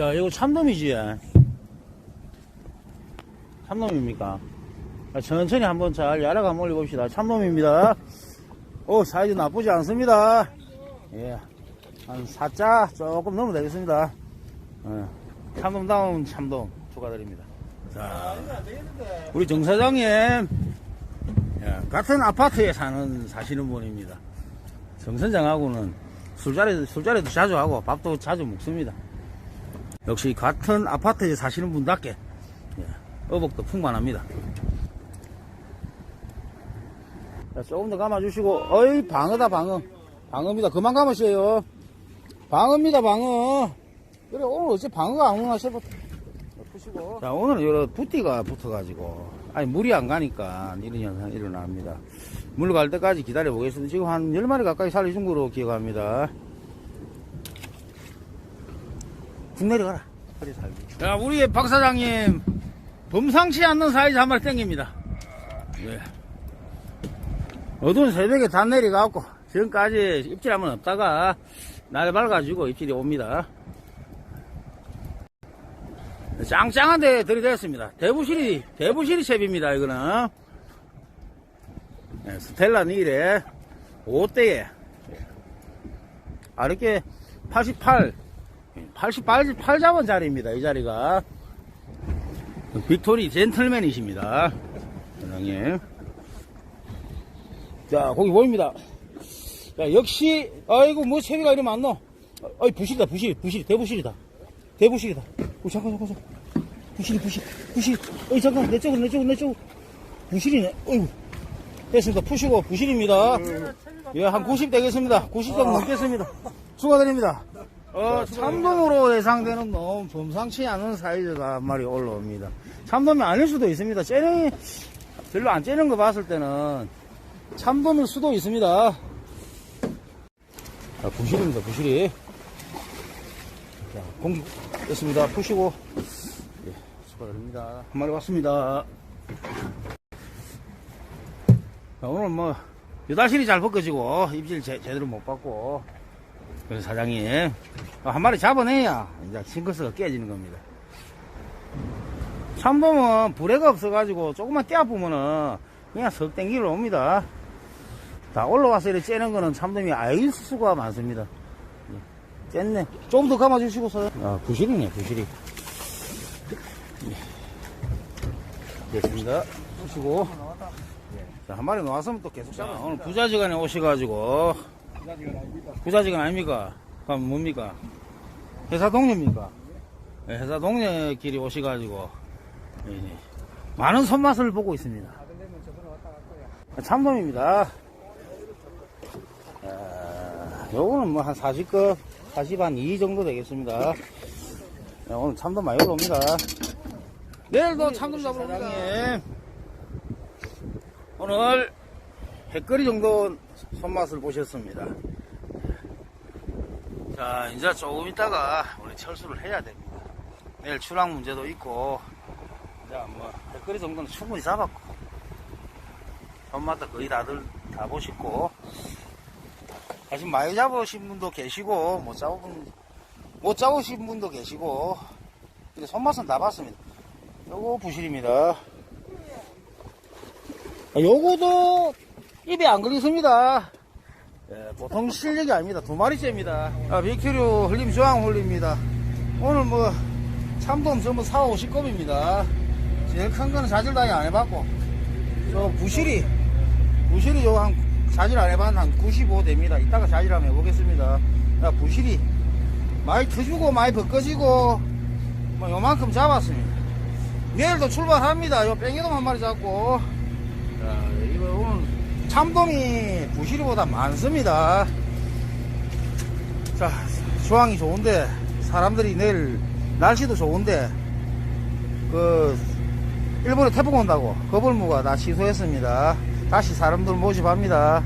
야, 이거 참돔이지? 참돔입니까? 자, 천천히 한번 잘 야락 한번 올려봅시다. 참돔입니다. 오, 사이즈 나쁘지 않습니다. 예. 한 4자 조금 넘으면 되겠습니다. 예. 참돔 다운 참돔 추가드립니다. 자, 우리 정 사장님. 예, 같은 아파트에 사는, 사시는 분입니다. 정 선장하고는 술자리, 술자리도 자주 하고 밥도 자주 먹습니다. 역시 같은 아파트에 사시는 분답게 예, 어복도 풍만합니다. 자, 조금 더 감아주시고, 어이, 방어다, 방어. 방어입니다. 그만 감으세요. 방어입니다, 방어. 그래, 오늘 어째 방어가 안 오나 싶어. 자, 오늘은 여러 부티가 붙어가지고, 아니, 물이 안 가니까 이런 현상이 일어납니다. 물 갈 때까지 기다려 보겠습니다. 지금 한 10마리 가까이 살려준 거로 기억합니다. 국 내려가라. 그래 살기. 자, 우리 박 사장님, 범상치 않는 사이즈 한 마리 땡깁니다. 예. 어두운 새벽에 다 내려가고, 지금까지 입질 한번 없다가, 날이 밝아지고 입질이 옵니다. 짱짱한 데 들이댔습니다. 대부실이, 대부실이 챕입니다, 이거는. 예, 스텔라 니일에 5대에 아르게 88, 88, 8자원 자리입니다, 이 자리가. 빅토리 젠틀맨이십니다. 사장님. 자, 거기 보입니다. 자, 역시, 아이고, 뭐, 채비가 이러면 안 넣어. 어이, 부실이다, 부실, 부실, 대부실이다. 대부실이다. 오, 잠깐, 잠깐, 잠깐. 부실이, 부실, 부실. 어이, 잠깐, 내 쪽으로, 내 쪽으로, 내 쪽으로. 부실이네. 어이구. 됐습니다. 푸시고, 부실입니다. 예, 한 90 되겠습니다. 90 정도 넘겠습니다. 축하드립니다. 어, 참돔으로 예상되는 놈, 범상치 않은 사이즈가 한 마리 올라옵니다. 참돔이 아닐 수도 있습니다. 째령이 별로 안 째는 거 봤을 때는 참돔일 수도 있습니다. 자, 부실입니다, 부실이. 자, 공기 됐습니다. 푸시고. 예, 축하드립니다. 한 마리 왔습니다. 자, 오늘 뭐, 유다실이 잘 벗겨지고, 입질 제, 제대로 못 받고, 그래서 사장님, 어, 한 마리 잡아내야, 이제 싱크스가 깨지는 겁니다. 참돔은 불에가 없어가지고, 조금만 떼어보면은, 그냥 석 땡기로 옵니다. 다 올라와서 이렇게 째는 거는 참돔이 아일 수가 많습니다. 예, 쨌네. 조금 더 감아주시고, 서 아, 부실이네, 부실이. 예. 됐습니다. 보시고. 자, 한 마리 나왔으면 또 계속 잡아. 오늘 부자지간에 오셔가지고. 부자지간 아닙니까? 그럼 뭡니까? 회사 동료입니까? 네, 회사 동료 길이 오셔가지고. 예, 예. 많은 손맛을 보고 있습니다. 참돔입니다. 아, 요거는 뭐 한 40급, 40한2 정도 되겠습니다. 네, 오늘 참돔 많이 올라옵니다. 내일도 참돔 잡으러 옵니다. 오늘 해거리 정도 손맛을 보셨습니다. 자, 이제 조금 있다가 우리 철수를 해야 됩니다. 내일 출항 문제도 있고, 이제 뭐, 해거리 정도는 충분히 잡았고, 손맛도 거의 다들 다 보시고, 사실 많이 잡으신 분도 계시고, 못 잡은, 못 잡으신 분도 계시고, 근데 손맛은 다 봤습니다. 요거 부실입니다. 아, 요거도 입에 안 걸리습니다. 예, 보통 실력이 아닙니다. 두 마리째입니다. 아, 빅큐류 흘림 저항 홀립니다. 오늘 뭐 참돔 전부 4, 50급입니다. 제일 큰 거는 자질 다이 안 해봤고 저 부실이 부실이 요 한 자질 안 해봤는 한 95 됩니다. 이따가 자질 한번 해보겠습니다. 야, 부실이 많이 터주고 많이 벗겨지고 뭐 요만큼 잡았습니다. 내일도 출발합니다. 요 뺑이돔 한 마리 잡고 자, 참돔이 부시리보다 많습니다. 자, 조항이 좋은데 사람들이 내일 날씨도 좋은데 그 일본에 태풍 온다고 거벌무가 다 취소했습니다. 다시 사람들 모집합니다.